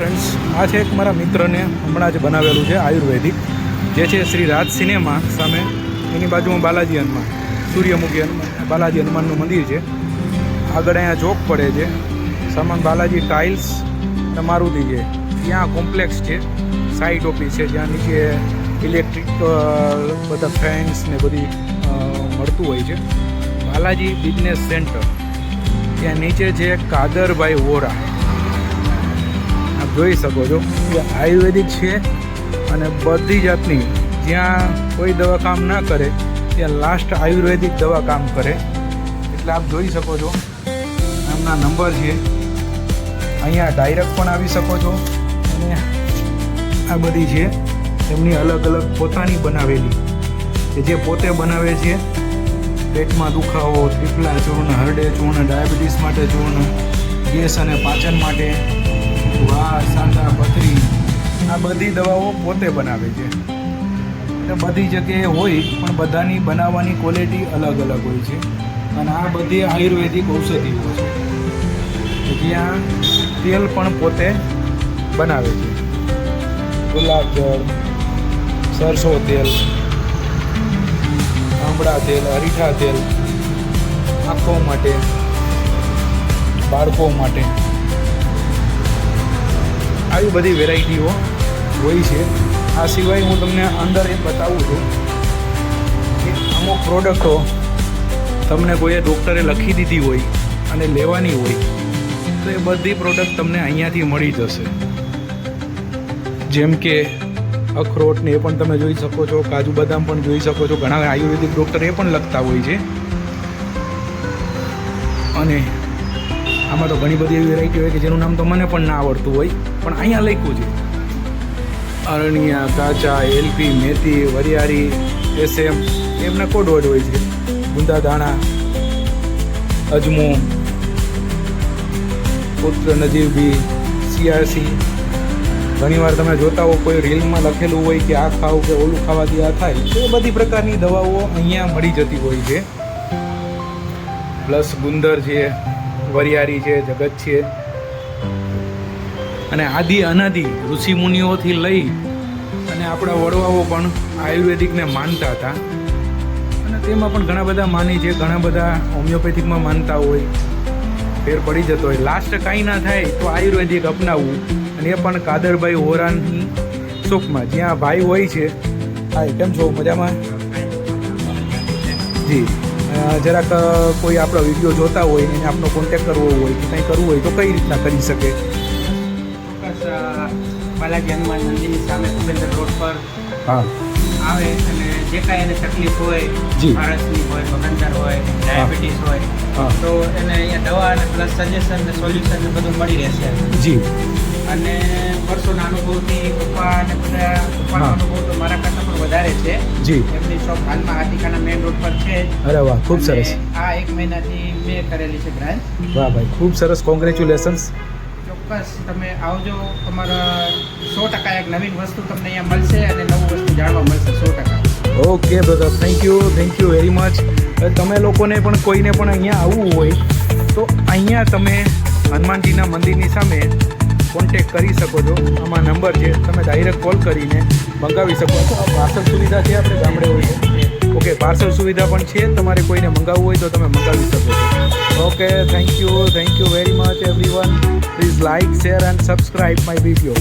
Friends આ છે એક મારા મિત્રને હમણાં જ બનાવેલું છે આયુર્વેદિક, જે છે શ્રી રાજ સિનેમા સામે. એની બાજુમાં બાલાજી હનુમાન, સૂર્યમુખી હનુમાન, બાલાજી હનુમાનનું મંદિર છે. આગળ અહીંયા ચોક પડે છે. સામાન બાલાજી ટાઇલ્સ મારુતિ છે. ત્યાં કોમ્પ્લેક્સ છે. સાઇટ ઓફિસ છે. જ્યાં નીચે ઇલેક્ટ્રિક બધા ફેન્સ ને બધી મળતું હોય છે. બાલાજી બિઝનેસ સેન્ટર ત્યાં નીચે છે કાદરભાઈ વોરા. જોઈ શકો છો કે આયુર્વેદિક છે અને બધી જાતની, જ્યાં કોઈ દવા કામ ના કરે, ત્યાં લાસ્ટ આયુર્વેદિક દવા કામ કરે. એટલે આપ જોઈ શકો છો, એમના નંબર છે. અહીંયા ડાયરેક્ટ પણ આવી શકો છો. અને આ બધી છે, એમની અલગ અલગ પોતાની બનાવેલી. કે જે પોતે બનાવે છે, પેટમાં દુખાવો ત્રિફલા ચૂર્ણ હરડે ચૂર્ણ ડાયાબિટીસ માટે ચૂર્ણ ગેસ અને પાચન માટે. વા સાંધા પથરી, આ બધી દવાઓ પોતે બનાવે છે. એટલે બધી જગ્યાએ હોય, પણ બધાની બનાવવાની ક્વોલિટી અલગ અલગ હોય છે. અને આ બધી આયુર્વેદિક ઔષધિઓ છે. જ્યાં તેલ પણ પોતે બનાવે છે. ગુલાબ જળ, સરસો તેલ આંબળા તેલ, અરીઠા તેલ, આંખો માટે, બાળકો માટે. આવી બધી વેરાયટીઓ હોય છે. આ સિવાય હું તમને અંદર એ બતાવું છું કે અમુક પ્રોડક્ટો તમને કોઈએ ડૉક્ટરે લખી દીધી હોય અને લેવાની હોય, તો એ બધી પ્રોડક્ટ તમને અહીંયાથી મળી જશે. જેમ કે અખરોટને એ પણ તમે જોઈ શકો છો, કાજુ બદામ પણ જોઈ શકો છો, ઘણા આયુર્વેદિક ડૉક્ટર એ પણ લખતા હોય છે. અને આમાં તો ઘણી બધી એવી વેરાયટી હોય કે જેનું નામ તો મને પણ ના આવડતું હોય, પણ અહીંયા લખ્યું છે. અરણિયા, કાચા એલપી મેથી, વરિયાળી એસએમ એમના કોડ વર્ડ હોય છે. ગુંદા દાણા અજમો, પુત્ર નજીર બી સિયાસી ઘણીવાર તમે જોતા હો, કોઈ રીલમાં લખેલું હોય કે આ ખાવું કે ઓલું ખાવાથી આ થાય, તો એ બધી પ્રકારની દવાઓ અહીંયા મળી જતી હોય છે. પ્લસ ગુંદર છે વરિયાળી છે, જગત છે. અને આદિ અનાદિ ઋષિ મુનિઓથી લઈ અને આપણા વડવાઓ પણ આયુર્વેદિકને માનતા હતા. અને તેમાં પણ ઘણા બધા માની છે, ઘણા બધા હોમિયોપેથિકમાં માનતા હોય, ફેર પડી જતો હોય. લાસ્ટ કાંઈ ના થાય તો આયુર્વેદિક અપનાવવું. અને એ પણ કાદરભાઈ હોરાની શોખમાં જ્યાં ભાઈ હોય છે હા કેમ છો મજામાં? જી. જરાક કોઈ આપણો વીડિયો જોતા હોય એને આપનો કોન્ટેક કરવો હોય કે કંઈ કરવું હોય તો કઈ રીતના કરી શકે? બાલાજી હનુમાન મંદિરની સામે કુબેન્દ્ર રોડ પર હા. આવે અને જે કાંઈ એને તકલીફ હોય. આળસની હોય મગનદાર હોય ડાયાબિટીસ હોય તો એને અહીંયા દવા અને પ્લસ સજેશન ને સોલ્યુશન ને બધું મળી રહેશે. જી. અને વર્ષોના અનુભવથી પપ્પા અને બધા પપ્પાનો અનુભવ વધારે છે. જી. એમની શોપ હાલમાં આટિકાના મેઇન રોડ પર છે. અરે વાહ ખૂબ સરસ. આ એક મહિનાથી મેં કરેલી છે બ્રાન્ચ વાહ ભાઈ ખૂબ સરસ. કોંગ્રેચ્યુલેશન્સ ચોક્કસ તમે આવજો. તમારા સો ટકા એક નવીન વસ્તુ તમને અહીંયા મળશે અને નવું વસ્તુ જાણવા મળશે સો ટકા. Okay brother thank you thank you very much તમે લોકોને પણ કોઈને પણ અહીંયા આવવું હોય તો અહીંયા તમે હનુમાનજીના મંદિરની સામે કોન્ટેક કરી શકો છો. આમાં નંબર છે. તમે ડાયરેક્ટ કોલ કરીને મંગાવી શકો છો. આ પાર્સલ સુવિધા છે આપણે ગામડે હોય છે. ઓકે પાર્સલ સુવિધા પણ છે. તમારે કોઈને મંગાવવું હોય તો તમે મંગાવી શકો છો. Okay thank you thank you very much everyone please like share and subscribe my video